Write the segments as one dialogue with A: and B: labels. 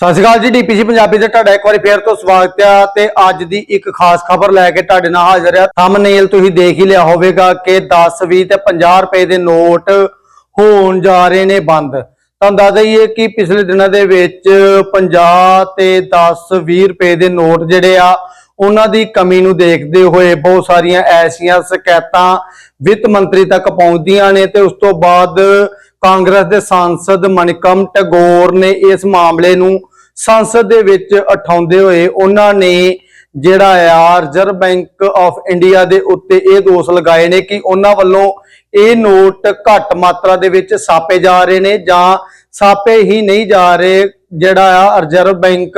A: ਸਤਿ ਸ਼੍ਰੀ ਅਕਾਲ ਜੀ ਡੀਪੀਸੀ ਪੰਜਾਬੀ 'ਤੇ ਤੁਹਾਡਾ ਇੱਕ ਵਾਰੀ ਫੇਰ ਤੋਂ ਸਵਾਗਤ ਹੈ ਤੇ ਅੱਜ ਦੀ ਇੱਕ ਖਾਸ ਖਬਰ ਲੈ ਕੇ ਤੁਹਾਡੇ ਨਾਲ ਹਾਜ਼ਰ ਹਾਂ। ਥੰਬਨੇਲ ਤੁਸੀਂ ਦੇਖ ਹੀ ਲਿਆ ਹੋਵੇਗਾ ਕਿ 10 20 ਤੇ 50 ਰੁਪਏ ਦੇ ਨੋਟ ਹੋਣ ਜਾ ਰਹੇ ਨੇ ਬੰਦ। ਤੁਹਾਨੂੰ ਦੱਸ ਦਈਏ ਕਿ ਪਿਛਲੇ ਦਿਨਾਂ ਦੇ ਵਿੱਚ 50 ਤੇ 10 20 ਰੁਪਏ ਦੇ ਨੋਟ ਜਿਹੜੇ ਆ, ਉਹਨਾਂ ਦੀ ਕਮੀ ਨੂੰ ਦੇਖਦੇ ਹੋਏ ਬਹੁਤ ਸਾਰੀਆਂ ਐਸੀਆਂ ਸ਼ਿਕਾਇਤਾਂ ਵਿੱਤ ਮੰਤਰੀ ਤੱਕ ਪਹੁੰਚਦੀਆਂ ਨੇ ਤੇ ਉਸ ਤੋਂ ਬਾਅਦ ਕਾਂਗਰਸ ਦੇ ਸਾਂਸਦ ਮਨਿਕਮ ਟੈਗੋਰ ਨੇ ਇਸ ਮਾਮਲੇ ਨੂੰ ਸੰਸਦ ਦੇ ਵਿੱਚ ਉਠਾਉਂਦੇ ਹੋਏ ਉਹਨਾਂ ਨੇ ਜਿਹੜਾ ਆ ਰਿਜ਼ਰਵ ਬੈਂਕ ਆਫ ਇੰਡੀਆ ਦੇ ਉੱਤੇ ਇਹ ਦੋਸ਼ ਲਗਾਏ ਨੇ ਕਿ ਉਹਨਾਂ ਵੱਲੋਂ ਇਹ ਨੋਟ ਘੱਟ ਮਾਤਰਾ ਦੇ ਵਿੱਚ ਛਾਪੇ ਜਾ ਰਹੇ ਨੇ ਜਾਂ ਛਾਪੇ ਹੀ ਨਹੀਂ ਜਾ ਰਹੇ, ਜਿਹੜਾ ਆ ਰਿਜ਼ਰਵ ਬੈਂਕ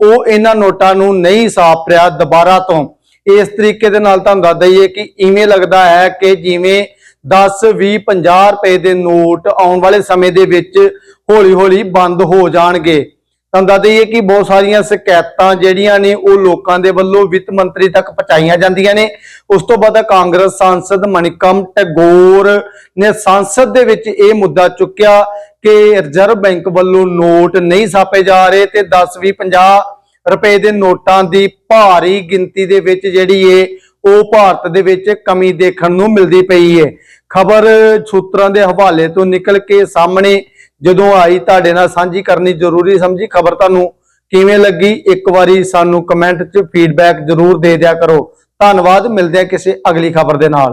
A: ਉਹ ਇਹਨਾਂ ਨੋਟਾਂ ਨੂੰ ਨਹੀਂ ਸਾਪ ਰਿਹਾ ਦੁਬਾਰਾ ਤੋਂ। ਇਸ ਤਰੀਕੇ ਦੇ ਨਾਲ ਤੁਹਾਨੂੰ ਦੱਸ ਦਈਏ ਕਿ ਇਵੇਂ ਲੱਗਦਾ ਹੈ ਕਿ ਜਿਵੇਂ 10 20 50 ਰੁਪਏ ਦੇ ਨੋਟ ਆਉਣ ਵਾਲੇ ਸਮੇਂ ਦੇ ਵਿੱਚ ਹੌਲੀ-ਹੌਲੀ ਬੰਦ ਹੋ ਜਾਣਗੇ। ਤੁਹਾਨੂੰ ਦੱਸ ਦਈਏ ਕਿ ਬਹੁਤ ਸਾਰੀਆਂ ਸ਼ਿਕਾਇਤਾਂ ਜਿਹੜੀਆਂ ਨੇ ਉਹ ਲੋਕਾਂ ਦੇ ਵੱਲੋਂ ਵਿੱਤ ਮੰਤਰੀ ਤੱਕ ਪਹੁੰਚਾਈਆਂ ਜਾਂਦੀਆਂ ਨੇ। ਉਸ ਤੋਂ ਬਾਅਦ ਕਾਂਗਰਸ ਸਾਂਸਦ ਮਣਿਕਮ ਟੈਗੋਰ ਨੇ ਸੰਸਦ ਦੇ ਵਿੱਚ ਇਹ ਮੁੱਦਾ ਚੁੱਕਿਆ ਕਿ ਰਿਜ਼ਰਵ ਬੈਂਕ ਵੱਲੋਂ ਨੋਟ ਨਹੀਂ ਛਾਪੇ ਜਾ ਰਹੇ ਤੇ 10 20 50 ਰੁਪਏ ਦੇ ਨੋਟਾਂ ਦੀ ਭਾਰੀ ਗਿਣਤੀ ਦੇ ਵਿੱਚ ਜਿਹੜੀ ਏ, ਉਹ ਭਾਰਤ ਦੇ ਵਿੱਚ ਕਮੀ ਦੇਖਣ ਨੂੰ ਮਿਲਦੀ ਪਈ ਏ। ਖਬਰ ਸੂਤਰਾਂ ਦੇ ਹਵਾਲੇ ਤੋਂ ਨਿਕਲ ਕੇ ਸਾਹਮਣੇ ਜਦੋਂ ਆਈ ਤੁਹਾਡੇ ਨਾਲ ਸਾਂਝੀ ਕਰਨੀ ਜ਼ਰੂਰੀ ਸਮਝੀ ਖਬਰ ਤੁਹਾਨੂੰ ਕਿਵੇਂ ਲੱਗੀ, ਇੱਕ ਵਾਰੀ ਸਾਨੂੰ ਕਮੈਂਟ 'ਚ ਫੀਡਬੈਕ ਜ਼ਰੂਰ ਦੇ ਦਿਆ ਕਰੋ। ਧੰਨਵਾਦ, ਮਿਲਦੇ ਆ ਕਿਸੇ ਅਗਲੀ ਖਬਰ ਦੇ ਨਾਲ।